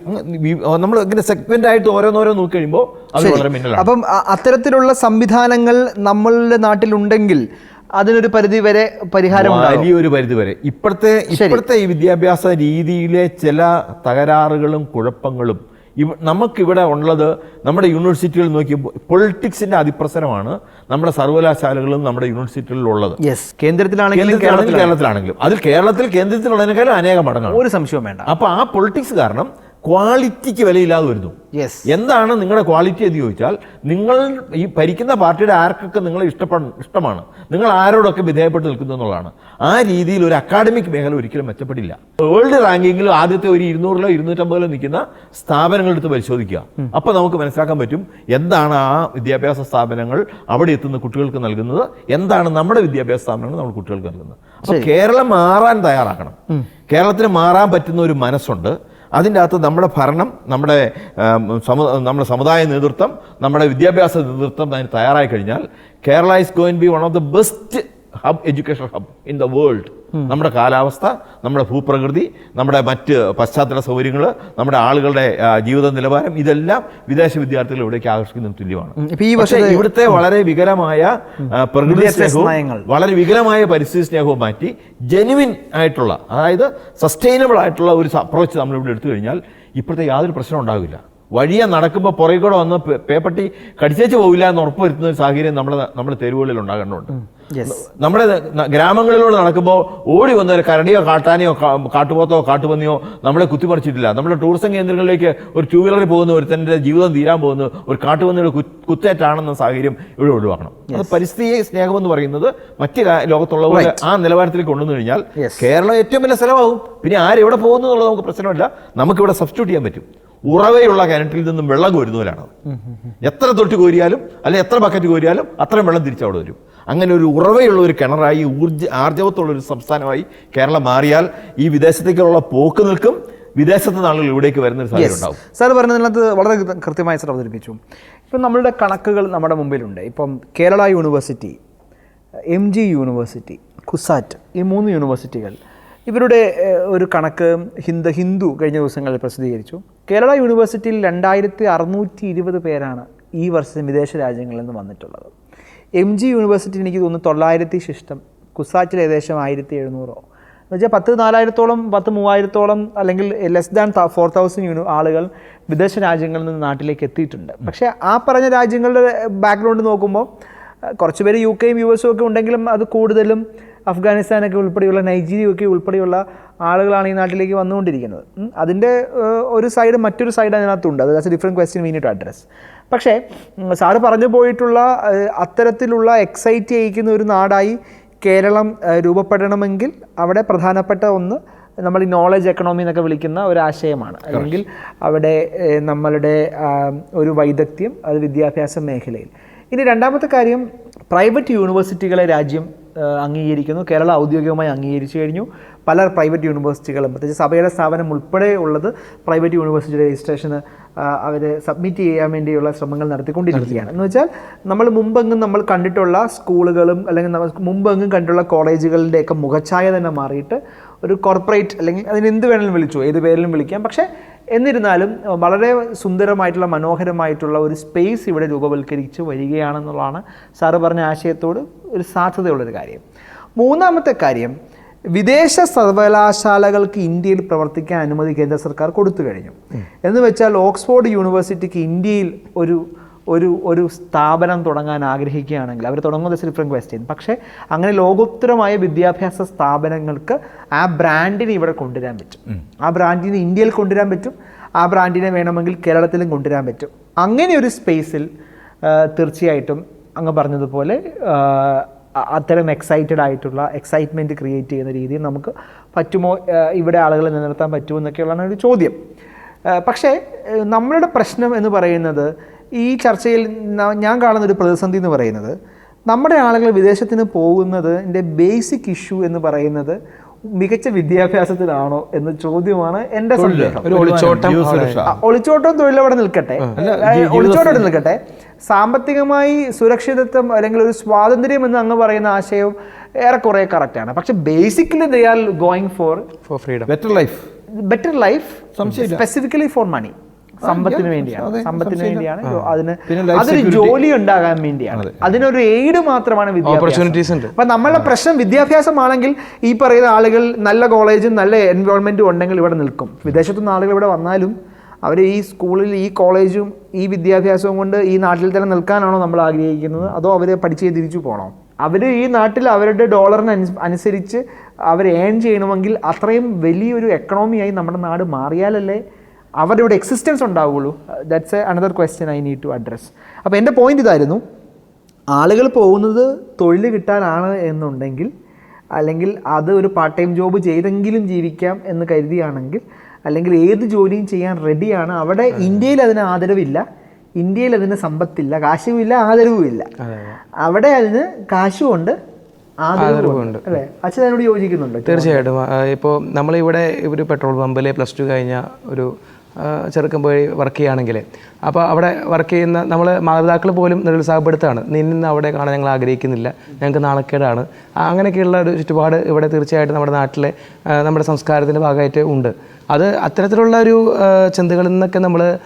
നമ്മൾ ഇങ്ങനെ സെഗ്മെന്റ് ആയിട്ട് ഓരോന്നോരോ നോക്കി കഴിയുമ്പോൾ അത്. വളരെ മിന്നലാണ്. അപ്പം അത്തരത്തിലുള്ള സംവിധാനങ്ങൾ നമ്മളുടെ നാട്ടിലുണ്ടെങ്കിൽ അതിനൊരു പരിധി വരെ പരിഹാരം വലിയൊരു പരിധി വരെ. ഇപ്പോഴത്തെ ഇപ്പോഴത്തെ ഈ വിദ്യാഭ്യാസ രീതിയിലെ ചില തകരാറുകളും കുഴപ്പങ്ങളും ഇവ നമുക്കിവിടെ ഉള്ളത് നമ്മുടെ യൂണിവേഴ്സിറ്റികളിൽ നോക്കി പൊളിറ്റിക്സിന്റെ അതിപ്രസരമാണ് നമ്മുടെ സർവകലാശാലകളും നമ്മുടെ യൂണിവേഴ്സിറ്റികളിലും ഉള്ളത് യെസ് കേന്ദ്രത്തിലാണെങ്കിലും കേരളത്തിലാണെങ്കിലും. അതിൽ കേരളത്തിൽ കേന്ദ്രത്തിലുള്ളതിനേക്കാളും അനേകം മടങ്ങാണ് ഒരു സംശയവും വേണ്ട. അപ്പൊ ആ പൊളിറ്റിക്സ് കാരണം ക്വാളിറ്റിക്ക് വിലയില്ലാതെ വരുന്നു. യെസ് എന്താണ് നിങ്ങളുടെ ക്വാളിറ്റി എന്ന് ചോദിച്ചാൽ നിങ്ങൾ ഈ ഭരിക്കുന്ന പാർട്ടിയുടെ ആർക്കൊക്കെ നിങ്ങളെ ഇഷ്ടപ്പെട ഇഷ്ടമാണ്. നിങ്ങൾ ആരോടൊക്കെ വിധേയപ്പെട്ട് നിൽക്കുന്നു എന്നുള്ളതാണ്. ആ രീതിയിൽ ഒരു അക്കാഡമിക് മേഖല ഒരിക്കലും മെച്ചപ്പെടില്ല. വേൾഡ് റാങ്കിങ്ങിൽ ആദ്യത്തെ ഒരു ഇരുന്നൂറിലോ ഇരുന്നൂറ്റമ്പതിലോ നിൽക്കുന്ന സ്ഥാപനങ്ങളുടെ അടുത്ത് പരിശോധിക്കുക. അപ്പോൾ നമുക്ക് മനസ്സിലാക്കാൻ പറ്റും എന്താണ് ആ വിദ്യാഭ്യാസ സ്ഥാപനങ്ങൾ അവിടെ എത്തുന്ന കുട്ടികൾക്ക് നൽകുന്നത് എന്താണ് നമ്മുടെ വിദ്യാഭ്യാസ സ്ഥാപനങ്ങൾ നമ്മൾ കുട്ടികൾക്ക് നൽകുന്നത്. അപ്പോൾ കേരളം മാറാൻ തയ്യാറാക്കണം. കേരളത്തിന് മാറാൻ പറ്റുന്ന ഒരു മനസ്സുണ്ട്. അതിന്റെ അകത്ത് നമ്മുടെ ഭരണം നമ്മുടെ സമു നമ്മുടെ സമുദായ നേതൃത്വം നമ്മുടെ വിദ്യാഭ്യാസ നേതൃത്വം അതിന് തയ്യാറായി കഴിഞ്ഞാൽ Kerala is going be one of the best hub education hub in the world. നമ്മുടെ കാലാവസ്ഥ നമ്മുടെ ഭൂപ്രകൃതി നമ്മുടെ മറ്റ് പശ്ചാത്തല സൗകര്യങ്ങൾ നമ്മുടെ ആളുകളുടെ ജീവിത നിലവാരം ഇതെല്ലാം വിദേശ വിദ്യാർത്ഥികൾ ഇവിടേക്ക് ആകർഷിക്കുന്നതിന് തുല്യമാണ്. ഇവിടുത്തെ വളരെ വികലമായ പ്രകൃതി സ്നേഹവും വളരെ വികലമായ പരിസ്ഥിതി സ്നേഹവും മാറ്റി ജെനുവിൻ ആയിട്ടുള്ള അതായത് സസ്റ്റൈനബിൾ ആയിട്ടുള്ള ഒരു അപ്രോച്ച് നമ്മൾ ഇവിടെ എടുത്തു കഴിഞ്ഞാൽ ഇപ്പോഴത്തെ യാതൊരു പ്രശ്നം ഉണ്ടാവില്ല. വഴിയെ നടക്കുമ്പോൾ പുറകെ കൂടെ വന്ന് പേപ്പട്ടി കടിച്ചേച്ച് പോവില്ല എന്ന് ഉറപ്പുവരുത്തുന്ന ഒരു സാഹചര്യം നമ്മുടെ നമ്മുടെ തെരുവുകളിൽ ഉണ്ടാകേണ്ടതുണ്ട്. നമ്മുടെ ഗ്രാമങ്ങളിലൂടെ നടക്കുമ്പോൾ ഓടി വന്ന ഒരു കരടിയോ കാട്ടാനയോ കാട്ടുപോത്തോ കാട്ടുപന്നിയോ നമ്മളെ കുത്തിമറിച്ചിട്ടില്ല. നമ്മുടെ ടൂറിസം കേന്ദ്രങ്ങളിലേക്ക് ഒരു ടൂ വീലറിൽ പോകുന്ന ഒരുത്തന്റെ ജീവിതം തീരാൻ പോകുന്ന ഒരു കാട്ടുപന്നിയുടെ കുത്തേറ്റാണെന്ന സാഹചര്യം ഇവിടെ ഒഴിവാക്കണം. അത് പരിസ്ഥിതി സ്നേഹം എന്ന് പറയുന്നത് മറ്റ് രാ- ലോകത്തുള്ള ആ നിലവാരത്തിലേക്ക് കൊണ്ടുവന്നു കഴിഞ്ഞാൽ കേരളം ഏറ്റവും വലിയ സ്ഥലമാകും. പിന്നെ ആരെവിടെ പോകുന്നു എന്നുള്ളത് നമുക്ക് പ്രശ്നമില്ല. നമുക്കിവിടെ സബ്സ്റ്റിറ്റ്യൂട്ട് ചെയ്യാൻ പറ്റും. ഉറവയുള്ള കിണറ്റിൽ നിന്നും വെള്ളം കോരുന്നവരാണ് എത്ര തൊട്ട് കോരിയാലും അല്ലെങ്കിൽ എത്ര ബക്കറ്റ് കോരിയാലും അത്രയും വെള്ളം തിരിച്ചവിടെ വരും. അങ്ങനെ ഒരു ഉറവയുള്ള ഒരു കിണറായി ഊർജ ആർജവത്തുള്ള ഒരു സംസ്ഥാനമായി കേരളം മാറിയാൽ ഈ വിദേശത്തേക്കുള്ള പോക്ക് നിൽക്കും വിദേശത്ത് നാളുകൾ ആളുകൾ ഇവിടേക്ക് വരുന്ന ഒരു സാഹചര്യം ഉണ്ടാവും. സാർ പറഞ്ഞതിനകത്ത് വളരെ കൃത്യമായി സാർ അവതരിപ്പിച്ചു. ഇപ്പം നമ്മളുടെ കണക്കുകൾ നമ്മുടെ മുമ്പിലുണ്ട്. ഇപ്പം Kerala university M G university CUSAT ഈ മൂന്ന് യൂണിവേഴ്സിറ്റികൾ ഇവരുടെ ഒരു കണക്ക് ഹിന്ദ ഹിന്ദു കഴിഞ്ഞ ദിവസങ്ങളിൽ പ്രസിദ്ധീകരിച്ചു. കേരള യൂണിവേഴ്സിറ്റിയിൽ രണ്ടായിരത്തി അറുന്നൂറ്റി ഇരുപത് പേരാണ് ഈ വർഷം വിദേശ രാജ്യങ്ങളിൽ നിന്ന് വന്നിട്ടുള്ളത്. എം ജി യൂണിവേഴ്സിറ്റി എനിക്ക് തോന്നുന്നു തൊള്ളായിരത്തി ശിഷ്ടം കുസാറ്റിൽ ഏകദേശം ആയിരത്തി എഴുന്നൂറോ എന്ന് വെച്ചാൽ പത്ത് നാലായിരത്തോളം പത്ത് മൂവായിരത്തോളം അല്ലെങ്കിൽ less than four thousand uni ആളുകൾ വിദേശ രാജ്യങ്ങളിൽ നിന്ന് നാട്ടിലേക്ക് എത്തിയിട്ടുണ്ട്. പക്ഷേ ആ പറഞ്ഞ രാജ്യങ്ങളുടെ ബാക്ക്ഗ്രൗണ്ട് നോക്കുമ്പോൾ കുറച്ച് പേര് യു കെയും യു എസും ഒക്കെ ഉണ്ടെങ്കിലും അത് കൂടുതലും അഫ്ഗാനിസ്ഥാനൊക്കെ ഉൾപ്പെടെയുള്ള നൈജീരിയൊക്കെ ഉൾപ്പെടെയുള്ള ആളുകളാണ് ഈ നാട്ടിലേക്ക് വന്നുകൊണ്ടിരിക്കുന്നത്. അതിന്റെ ഒരു സൈഡ് മറ്റൊരു സൈഡ് അതിനകത്തുണ്ട്. അത് that's different question we to address പക്ഷേ സാറ് പറഞ്ഞു പോയിട്ടുള്ള അത്തരത്തിലുള്ള എക്സൈറ്റ് ചെയ്യിക്കുന്ന ഒരു നാടായി കേരളം രൂപപ്പെടണമെങ്കിൽ അവിടെ പ്രധാനപ്പെട്ട ഒന്ന് നമ്മൾ ഈ നോളജ് എക്കണോമി എന്നൊക്കെ വിളിക്കുന്ന ഒരു ആശയമാണ്. അല്ലെങ്കിൽ അവിടെ നമ്മളുടെ ഒരു വൈദഗ്ധ്യം അത് വിദ്യാഭ്യാസ മേഖലയിൽ. ഇനി രണ്ടാമത്തെ കാര്യം പ്രൈവറ്റ് യൂണിവേഴ്സിറ്റികളെ രാജ്യം അംഗീകരിക്കുന്നു. കേരളം ഔദ്യോഗികമായി അംഗീകരിച്ചു കഴിഞ്ഞു. പല പ്രൈവറ്റ് യൂണിവേഴ്സിറ്റികളും പ്രത്യേകിച്ച് സഭയുടെ സ്ഥാപനം ഉൾപ്പെടെ ഉള്ളത് പ്രൈവറ്റ് യൂണിവേഴ്സിറ്റി രജിസ്ട്രേഷന് അവർ സബ്മിറ്റ് ചെയ്യാൻ വേണ്ടിയുള്ള ശ്രമങ്ങൾ നടത്തിക്കൊണ്ടിരിക്കുകയാണ്. എന്ന് വെച്ചാൽ നമ്മൾ മുമ്പെങ്ങും നമ്മൾ കണ്ടിട്ടുള്ള സ്കൂളുകളും അല്ലെങ്കിൽ മുമ്പെങ്ങും കണ്ടിട്ടുള്ള കോളേജുകളുടെയൊക്കെ മുഖച്ഛായ തന്നെ മാറിയിട്ട് ഒരു കോർപ്പറേറ്റ് അല്ലെങ്കിൽ അതിന് എന്ത് വേണമെങ്കിലും വിളിച്ചു ഏത് പേരിലും വിളിക്കാം. പക്ഷേ എന്നിരുന്നാലും വളരെ സുന്ദരമായിട്ടുള്ള മനോഹരമായിട്ടുള്ള ഒരു സ്പേസ് ഇവിടെ രൂപവൽക്കരിച്ച് വരികയാണെന്നുള്ളതാണ് സാറ് പറഞ്ഞ ആശയത്തോട് ഒരു സാധ്യതയുള്ളൊരു കാര്യം. മൂന്നാമത്തെ കാര്യം വിദേശ സർവകലാശാലകൾക്ക് ഇന്ത്യയിൽ പ്രവർത്തിക്കാൻ അനുമതി കേന്ദ്ര സർക്കാർ കൊടുത്തു കഴിഞ്ഞു. എന്ന് വെച്ചാൽ ഓക്സ്ഫോർഡ് യൂണിവേഴ്സിറ്റിക്ക് ഇന്ത്യയിൽ ഒരു ഒരു ഒരു സ്ഥാപനം തുടങ്ങാൻ ആഗ്രഹിക്കുകയാണെങ്കിൽ അവർ തുടങ്ങുന്നത് ഡിഫറെന്റ് ക്വസ്റ്റ്യൻ പക്ഷേ അങ്ങനെ ലോകോത്തരമായ വിദ്യാഭ്യാസ സ്ഥാപനങ്ങൾക്ക് ആ ബ്രാൻഡിനെ ഇവിടെ കൊണ്ടുവരാൻ പറ്റും. ആ ബ്രാൻഡിനെ ഇന്ത്യയിൽ കൊണ്ടുവരാൻ പറ്റും. ആ ബ്രാൻഡിനെ വേണമെങ്കിൽ കേരളത്തിലും കൊണ്ടുവരാൻ പറ്റും. അങ്ങനെ ഒരു സ്പേസിൽ തീർച്ചയായിട്ടും അങ്ങ് പറഞ്ഞതുപോലെ അത്തരം എക്സൈറ്റഡ് ആയിട്ടുള്ള എക്സൈറ്റ്മെന്റ് ക്രിയേറ്റ് ചെയ്യുന്ന രീതിയിൽ നമുക്ക് പറ്റുമോ ഇവിടെ ആളുകളെ നിലനിർത്താൻ പറ്റുമോ എന്നൊക്കെയുള്ളതാണ് ഒരു ചോദ്യം. പക്ഷേ നമ്മളുടെ പ്രശ്നം എന്ന് പറയുന്നത് ഈ ചർച്ചയിൽ ഞാൻ കാണുന്ന ഒരു പ്രതിസന്ധി എന്ന് പറയുന്നത് നമ്മുടെ ആളുകൾ വിദേശത്തിന് പോകുന്നതിന്റെ ബേസിക് ഇഷ്യൂ എന്ന് പറയുന്നത് മികച്ച വിദ്യാഭ്യാസത്തിലാണോ എന്ന ചോദ്യമാണ് എന്റെ സന്ദേഹം. ഒരു ഒളിച്ചോട്ടം. തൊഴിലവിടെ നിൽക്കട്ടെ. ഒളിച്ചോട്ടം നിൽക്കട്ടെ. സാമ്പത്തികമായി സുരക്ഷിതത്വം അല്ലെങ്കിൽ ഒരു സ്വാതന്ത്ര്യം എന്ന് അങ്ങ് പറയുന്ന ആശയം ഏറെക്കുറെ കറക്റ്റാണ് പക്ഷെ basically they are going for for freedom better life better life specifically for money സമ്പത്തിന് വേണ്ടിയാണ്. സമ്പത്തിന് വേണ്ടിയാണ്. അതിന് അതൊരു ജോലി ഉണ്ടാകാൻ വേണ്ടിയാണ്. അതിനൊരു എയ്ഡ് മാത്രമാണ് വിദ്യാഭ്യാസം. ഉണ്ട്. അപ്പൊ നമ്മളുടെ പ്രശ്നം വിദ്യാഭ്യാസമാണെങ്കിൽ ഈ പറയുന്ന ആളുകൾ നല്ല കോളേജും നല്ല എൻവയോൺമെന്റും ഉണ്ടെങ്കിൽ ഇവിടെ നിൽക്കും. വിദേശത്തുനിന്ന് ആളുകൾ ഇവിടെ വന്നാലും അവർ ഈ സ്കൂളിൽ ഈ കോളേജും ഈ വിദ്യാഭ്യാസവും കൊണ്ട് ഈ നാട്ടിൽ തന്നെ നിൽക്കാനാണോ നമ്മൾ ആഗ്രഹിക്കുന്നത്? അതോ അവരെ പഠിച്ച് തിരിച്ചു പോകണോ? അവർ ഈ നാട്ടിൽ അവരുടെ ഡോളറിന് അനുസരിച്ച് അവർ ഏൺ ചെയ്യണമെങ്കിൽ അത്രയും വലിയൊരു എക്കണോമിയായി നമ്മുടെ നാട് മാറിയാലല്ലേ അവരുടെ ഇവിടെ എക്സിസ്റ്റൻസ് ഉണ്ടാവുകയുള്ളൂ that's a another question I need to address അപ്പോൾ എന്റെ പോയിന്റ് ഇതായിരുന്നു. ആളുകൾ പോകുന്നത് തൊഴിൽ കിട്ടാനാണ് എന്നുണ്ടെങ്കിൽ അല്ലെങ്കിൽ അത് ഒരു പാർട്ട് ടൈം ജോബ് ചെയ്തെങ്കിലും ജീവിക്കാം എന്ന് കരുതിയാണെങ്കിൽ അല്ലെങ്കിൽ ഏത് ജോലിയും ചെയ്യാൻ റെഡിയാണ് അവിടെ ഇന്ത്യയിൽ അതിന് ആദരവില്ല. ഇന്ത്യയിൽ അതിന് സമ്പത്തില്ല. കാശുമില്ല ആദരവുമില്ല. അവിടെ അതിന് കാശുമുണ്ട് ആദരവുമുണ്ട്. അല്ലേ? അച്ഛൻ അതിനോട് യോജിക്കുന്നുണ്ട്? തീർച്ചയായിട്ടും. ഇപ്പോൾ നമ്മളിവിടെ ഒരു പെട്രോൾ പമ്പിലെ പ്ലസ് ടു കഴിഞ്ഞ ഒരു പോയി വർക്ക് ചെയ്യുകയാണെങ്കിൽ അപ്പോൾ അവിടെ വർക്ക് ചെയ്യുന്ന നമ്മൾ മാതാപിതാക്കൾ പോലും നിരുത്സാഹപ്പെടുത്താണ്. നിന്ന് അവിടെ കാണാൻ ഞങ്ങൾ ആഗ്രഹിക്കുന്നില്ല. ഞങ്ങൾക്ക് നാണക്കേടാണ്. അങ്ങനെയൊക്കെയുള്ള ഒരു ചുറ്റുപാട് ഇവിടെ തീർച്ചയായിട്ടും നമ്മുടെ നാട്ടിലെ നമ്മുടെ സംസ്കാരത്തിന്റെ ഭാഗമായിട്ട് ഉണ്ട്. അത് അത്തരത്തിലുള്ള ഒരു ചിന്തകളിൽ നിന്നൊക്കെ നമ്മൾ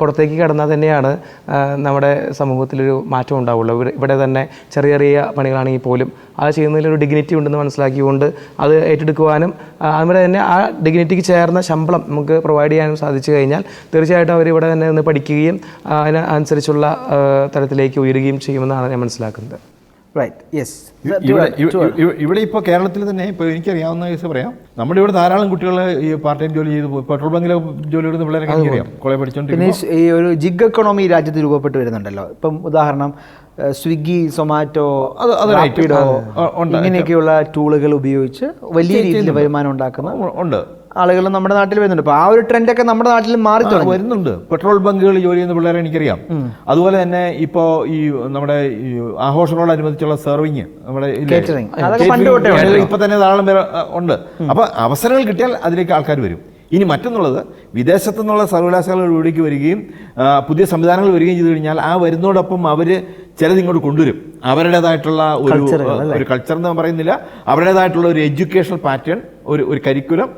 പുറത്തേക്ക് കടന്നാൽ തന്നെയാണ് നമ്മുടെ സമൂഹത്തിലൊരു മാറ്റം ഉണ്ടാവുള്ളൂ. ഇവിടെ തന്നെ ചെറിയ ചെറിയ പണികളാണെങ്കിൽ പോലും അത് ചെയ്യുന്നതിലൊരു ഡിഗ്നിറ്റി ഉണ്ടെന്ന് മനസ്സിലാക്കിക്കൊണ്ട് അത് ഏറ്റെടുക്കുവാനും അതുപോലെ തന്നെ ആ ഡിഗ്നിറ്റിക്ക് ചേർന്ന ശമ്പളം നമുക്ക് പ്രൊവൈഡ് ചെയ്യാനും സാധിച്ചു കഴിഞ്ഞാൽ തീർച്ചയായിട്ടും അവർ ഇവിടെ തന്നെ നിന്ന് പഠിക്കുകയും അതിന് അനുസരിച്ചുള്ള തലത്തിലേക്ക് ഉയരുകയും ചെയ്യുമെന്നാണ് ഞാൻ മനസ്സിലാക്കുന്നത്. ഇവിടെ ഇവ- ഇവ- ഇവിടെ ഇപ്പോൾ കേരളത്തിൽ തന്നെ ഇപ്പോൾ എനിക്കറിയാവുന്ന കേസ് പറയാം. നമ്മുടെ ഇവിടെ ധാരാളം കുട്ടികൾ ഈ പാർട്ട് ടൈം ജോലി ചെയ്ത് പോയി പെട്രോൾ ബങ്കിലെ ജോലി എടുത്ത് പിള്ളേരെ അറിയാം കോളേജ് പിന്നെ പഠിച്ചുകൊണ്ടിരിക്കുന്നു ഈ ഒരു ജിഗ് എക്കണോമി രാജ്യത്ത് രൂപപ്പെട്ട് വരുന്നുണ്ടല്ലോ. ഇപ്പം ഉദാഹരണം സ്വിഗ്ഗി സൊമാറ്റോ. റാപ്പിഡോ ഇങ്ങനെയൊക്കെയുള്ള ടൂളുകൾ ഉപയോഗിച്ച് വലിയ രീതിയിൽ വരുമാനം ഉണ്ടാക്കുന്ന ഉണ്ട്. ആളുകൾ നമ്മുടെ നാട്ടിൽ വരുന്നുണ്ട്. അപ്പോൾ ആ ഒരു ട്രെൻഡൊക്കെ നമ്മുടെ നാട്ടിൽ മാറി തുടങ്ങി. വരുന്നുണ്ട്. പെട്രോൾ ബങ്കുകൾ ജോലി ചെയ്യുന്ന പിള്ളേരെ എനിക്കറിയാം. അതുപോലെ തന്നെ ഇപ്പോ ഈ നമ്മുടെ ഈ ആഘോഷങ്ങളോടനുബന്ധിച്ചുള്ള സെർവിങ് നമ്മുടെ ഇപ്പൊ തന്നെ ധാരാളം പേര് ഉണ്ട്. അപ്പൊ അവസരങ്ങൾ കിട്ടിയാൽ അതിലേക്ക് ആൾക്കാർ വരും. ഇനി മറ്റൊന്നുള്ളത് വിദേശത്തു നിന്നുള്ള സർവകലാശാലകൾ ഇവിടേക്ക് വരികയും പുതിയ സംവിധാനങ്ങൾ വരികയും ചെയ്തു കഴിഞ്ഞാൽ ആ വരുന്നതോടൊപ്പം അവർ ചിലത് ഇങ്ങോട്ട് കൊണ്ടുവരും. അവരുടേതായിട്ടുള്ള ഒരു ഒരു കൾച്ചർ എന്ന് പറയുന്നില്ല. അവരുടേതായിട്ടുള്ള ഒരു എഡ്യൂക്കേഷണൽ പാറ്റേൺ ഒരു ഒരു കരിക്കുലം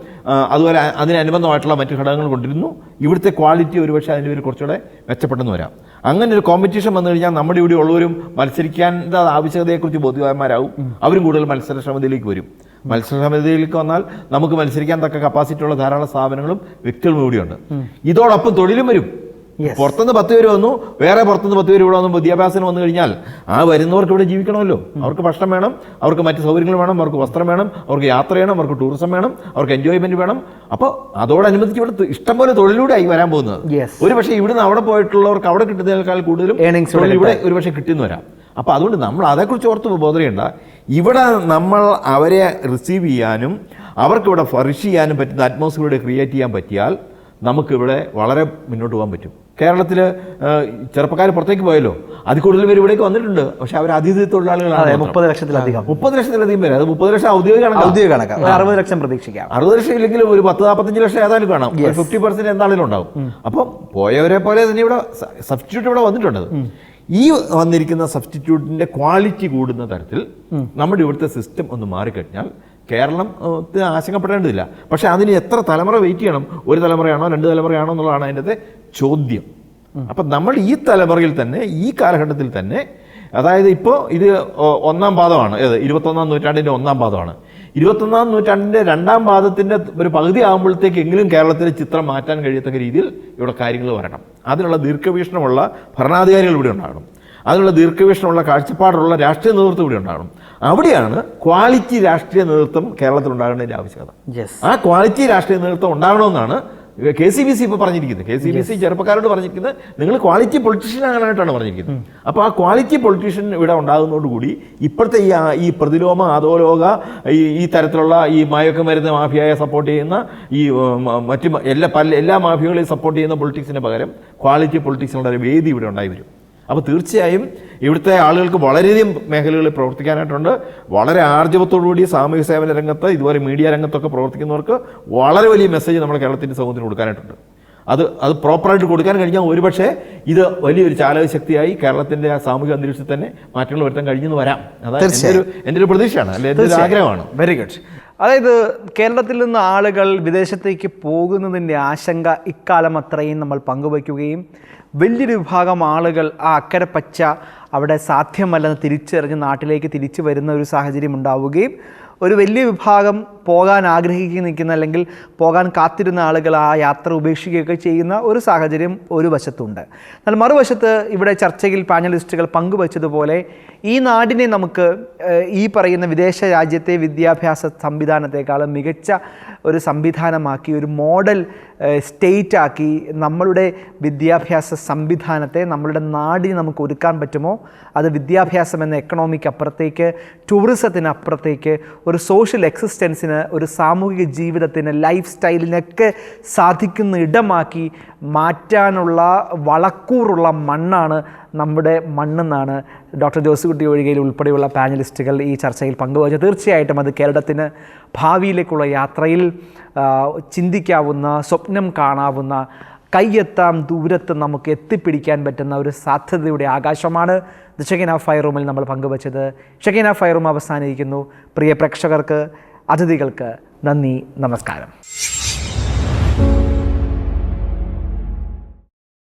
അതുപോലെ അതിനനുബന്ധമായിട്ടുള്ള മറ്റു ഘടകങ്ങൾ കൊണ്ടിരുന്നു. ഇവിടുത്തെ ക്വാളിറ്റി ഒരുപക്ഷെ അതിന്റെ ഒരു കുറച്ചുകൂടെ മെച്ചപ്പെട്ടെന്ന് വരാം. അങ്ങനെ ഒരു കോമ്പറ്റീഷൻ വന്നു കഴിഞ്ഞാൽ നമ്മുടെ ഇവിടെ ഉള്ളവരും മത്സരിക്കേണ്ട ആവശ്യകതയെക്കുറിച്ച് ബോധ്യവാന്മാരാവും. അവരും കൂടുതൽ മത്സരക്ഷമതയിലേക്ക് വരും. മത്സരക്ഷമതയിലേക്ക് വന്നാൽ നമുക്ക് മത്സരിക്കാൻ തക്ക കപ്പാസിറ്റി ഉള്ള ധാരാളം സ്ഥാപനങ്ങളും വ്യക്തികളും കൂടിയുണ്ട് ഇതോടൊപ്പം തൊഴിലും വരും. പുറത്തുനിന്ന് പത്ത് പേര് വന്നു വേറെ പുറത്തുനിന്ന് പത്ത് പേര് ഇവിടെ വന്നു വിദ്യാഭ്യാസത്തിന് വന്നു കഴിഞ്ഞാൽ ആ വരുന്നവർക്ക് ഇവിടെ ജീവിക്കണമല്ലോ. അവർക്ക് ഭക്ഷണം വേണം അവർക്ക് മറ്റ് സൗകര്യങ്ങൾ വേണം അവർക്ക് വസ്ത്രം വേണം അവർക്ക് യാത്ര ചെയ്യണം അവർക്ക് ടൂറിസം വേണം അവർക്ക് എൻജോയ്മെന്റ് വേണം. അപ്പോൾ അതോടനുബന്ധിച്ച് ഇവിടെ ഇഷ്ടം ഇഷ്ടംപോലെ തൊഴിലൂടെ ആയി വരാൻ പോകുന്നത്. ഒരു പക്ഷേ ഇവിടുന്ന് അവിടെ പോയിട്ടുള്ളവർക്ക് അവിടെ കിട്ടുന്നതിനേക്കാൾ കൂടുതലും ഇവിടെ ഇവിടെ ഒരു പക്ഷേ കിട്ടിയെന്ന് വരാം. അപ്പോൾ അതുകൊണ്ട് നമ്മൾ അതേക്കുറിച്ച് ഓർത്ത് ബോധറിയണ്ട ഇവിടെ നമ്മൾ അവരെ റിസീവ് ചെയ്യാനും അവർക്കിവിടെ ഫറിഷ് ചെയ്യാനും പറ്റുന്ന അറ്റ്മോസ്ഫിയർ ക്രിയേറ്റ് ചെയ്യാൻ പറ്റിയാൽ നമുക്കിവിടെ വളരെ മുന്നോട്ട് പോകാൻ പറ്റും. കേരളത്തിൽ ചെറുപ്പക്കാർ പുറത്തേക്ക് പോയല്ലോ. അതിൽ കൂടുതൽ പേര് ഇവിടേക്ക് വന്നിട്ടുണ്ട്. പക്ഷെ അവർ അതിഥി തൊഴിലാളികളാണ് മുപ്പത് ലക്ഷത്തിലധികം. മുപ്പത് ലക്ഷത്തിലധികം പേര്. അത് മുപ്പത് ലക്ഷം ഔദ്യോഗിക ഔദ്യോഗിക കണക്ക്. അറുപത് ലക്ഷം പ്രതീക്ഷിക്കാം. അറുപത് ലക്ഷം ഇല്ലെങ്കിലും ഒരു പത്ത് നാൽപ്പത്തഞ്ച് ലക്ഷം ഏതായാലും കാണാം. ഫിഫ്റ്റി പെർസെന്റ് എന്താണെങ്കിലും ഉണ്ടാവും. അപ്പം പോയവരെ പോലെ തന്നെ ഇവിടെ സബ്സ്റ്റിറ്റ്യൂട്ട് ഇവിടെ വന്നിട്ടുണ്ട്. ഈ വന്നിരിക്കുന്ന സബ്സ്റ്റിറ്റ്യൂട്ടിന്റെ ക്വാളിറ്റി കൂടുന്ന തരത്തിൽ നമ്മുടെ ഇവിടുത്തെ സിസ്റ്റം ഒന്ന് മാറിക്കഴിഞ്ഞാൽ കേരളം ആശങ്കപ്പെടേണ്ടതില്ല. പക്ഷേ അതിന് എത്ര തലമുറ വെയിറ്റ് ചെയ്യണം? ഒരു തലമുറയാണോ രണ്ട് തലമുറയാണോ എന്നുള്ളതാണ് അതിന്റെ ചോദ്യം. അപ്പം നമ്മൾ ഈ തലമുറയിൽ തന്നെ ഈ കാലഘട്ടത്തിൽ തന്നെ അതായത് ഇപ്പോൾ ഇത് ഒന്നാം പാദമാണ്. ഏത്? ഇരുപത്തൊന്നാം നൂറ്റാണ്ടിന്റെ ഒന്നാം പാദമാണ്. ഇരുപത്തൊന്നാം നൂറ്റാണ്ടിന്റെ രണ്ടാം പാദത്തിന്റെ ഒരു പകുതി ആകുമ്പോഴത്തേക്ക് എങ്കിലും കേരളത്തിലെ ചിത്രം മാറ്റാൻ കഴിയത്തക്ക രീതിയിൽ ഇവിടെ കാര്യങ്ങൾ വരണം. അതിനുള്ള ദീർഘവീക്ഷണമുള്ള ഭരണാധികാരികൾ ഇവിടെ ഉണ്ടാകണം. അതിനുള്ള ദീർഘവീക്ഷണമുള്ള കാഴ്ചപ്പാടുള്ള രാഷ്ട്രീയ നേതൃത്വം ഇവിടെ ഉണ്ടാകണം. അവിടെയാണ് ക്വാളിറ്റി രാഷ്ട്രീയ നേതൃത്വം കേരളത്തിൽ ഉണ്ടാകേണ്ടതിന്റെ ആവശ്യകത. യെസ് ആ ക്വാളിറ്റി രാഷ്ട്രീയ നേതൃത്വം ഉണ്ടാകണമെന്നാണ് കെ സി ബി സി ഇപ്പോൾ പറഞ്ഞിരിക്കുന്നത്. കെ സി ബി സി ചെറുപ്പക്കാരോട് പറഞ്ഞിരിക്കുന്നത്. നിങ്ങൾ ക്വാളിറ്റി പൊളിറ്റീഷ്യൻ ആകാനായിട്ടാണ് പറഞ്ഞിരിക്കുന്നത്. അപ്പോൾ ആ ക്വാളിറ്റി പൊളിറ്റീഷ്യൻ ഇവിടെ ഉണ്ടാകുന്നതോടുകൂടി ഇപ്പോഴത്തെ ഈ ഈ പ്രതിലോമ അധോലോക ഈ ഈ തരത്തിലുള്ള ഈ മയക്കുമരുന്ന് മാഫിയയെ സപ്പോർട്ട് ചെയ്യുന്ന ഈ മറ്റ് എല്ലാ പല എല്ലാ മാഫിയകളെയും സപ്പോർട്ട് ചെയ്യുന്ന പൊളിറ്റിക്സിന് പകരം ക്വാളിറ്റി പൊളിറ്റിക്സിനുള്ള ഒരു വേദി ഇവിടെ ഉണ്ടായി വരും. അപ്പോൾ തീർച്ചയായും ഇവിടുത്തെ ആളുകൾക്ക് വളരെയധികം മേഖലകളിൽ പ്രവർത്തിക്കാനായിട്ടുണ്ട്. വളരെ ആർജവത്തോടുകൂടി സാമൂഹ്യ സേവന രംഗത്ത് ഇതുപോലെ മീഡിയ രംഗത്തൊക്കെ പ്രവർത്തിക്കുന്നവർക്ക് വളരെ വലിയ മെസ്സേജ് നമ്മുടെ കേരളത്തിന്റെ സമൂഹത്തിന് കൊടുക്കാനായിട്ടുണ്ട്. അത് അത് പ്രോപ്പറായിട്ട് കൊടുക്കാൻ കഴിഞ്ഞാൽ ഒരുപക്ഷെ ഇത് വലിയൊരു ചാലകശക്തിയായി കേരളത്തിന്റെ ആ സാമൂഹിക അന്തരീക്ഷത്തിൽ തന്നെ മാറ്റങ്ങൾ വരുത്താൻ കഴിഞ്ഞെന്ന് വരാം. അതായത് എന്റെ ഒരു എന്റെ ഒരു പ്രതീക്ഷയാണ്. അല്ലെ എന്റെ ഒരു ആഗ്രഹമാണ്. വെരി ഗുഡ് അതായത് കേരളത്തിൽ നിന്ന് ആളുകൾ വിദേശത്തേക്ക് പോകുന്നതിന്റെ ആശങ്ക ഇക്കാലം അത്രയും നമ്മൾ പങ്കുവയ്ക്കുകയും വലിയൊരു വിഭാഗം ആളുകൾ ആ അക്കരെ പച്ച അവിടെ സാധ്യമല്ലെന്ന് തിരിച്ചറിഞ്ഞ് നാട്ടിലേക്ക് തിരിച്ചു വരുന്ന ഒരു സാഹചര്യം ഉണ്ടാവുകയും ഒരു വലിയ വിഭാഗം പോകാൻ ആഗ്രഹിക്കുക നിൽക്കുന്ന അല്ലെങ്കിൽ പോകാൻ കാത്തിരുന്ന ആളുകൾ ആ യാത്ര ഉപേക്ഷിക്കുകയൊക്കെ ചെയ്യുന്ന ഒരു സാഹചര്യം ഒരു വശത്തുണ്ട്. എന്നാൽ മറുവശത്ത് ഇവിടെ ചർച്ചയിൽ പാനലിസ്റ്റുകൾ പങ്കുവച്ചതുപോലെ ഈ നാടിനെ നമുക്ക് ഈ പറയുന്ന വിദേശ രാജ്യത്തെ വിദ്യാഭ്യാസ സംവിധാനത്തെക്കാളും മികച്ച ഒരു സംവിധാനമാക്കി ഒരു മോഡൽ സ്റ്റേറ്റാക്കി നമ്മളുടെ വിദ്യാഭ്യാസ സംവിധാനത്തെ നമ്മളുടെ നാടിന് നമുക്ക് ഒരുക്കാൻ പറ്റുമോ? അത് വിദ്യാഭ്യാസം എന്ന എക്കണോമിക്ക് അപ്പുറത്തേക്ക് ടൂറിസത്തിന് അപ്പുറത്തേക്ക് ഒരു സോഷ്യൽ എക്സിസ്റ്റൻസിന് ഒരു സാമൂഹിക ജീവിതത്തിന് ലൈഫ് സ്റ്റൈലിനൊക്കെ സാധിക്കുന്ന ഇടമാക്കി മാറ്റാനുള്ള വളക്കൂറുള്ള മണ്ണാണ് നമ്മുടെ മണ്ണെന്നാണ് ഡോക്ടർ ജോസുകുട്ടി ഒഴികയിൽ ഉൾപ്പെടെയുള്ള പാനലിസ്റ്റുകൾ ഈ ചർച്ചയിൽ പങ്കുവച്ചത്. തീർച്ചയായിട്ടും അത് കേരളത്തിന് ഭാവിയിലേക്കുള്ള യാത്രയിൽ ചിന്തിക്കാവുന്ന സ്വപ്നം കാണാവുന്ന കൈയെത്താം ദൂരത്ത് നമുക്ക് എത്തിപ്പിടിക്കാൻ പറ്റുന്ന ഒരു സാധ്യതയുടെ ആകാശമാണ് ദ ഷെക്കിന ഫയർ റൂമിൽ നമ്മൾ പങ്കുവച്ചത്. ഷെക്കിന ഫയർ റൂം അവസാനിരിക്കുന്നു പ്രിയ പ്രേക്ഷകർക്ക് അതിഥികൾക്ക് നന്ദി നമസ്കാരം.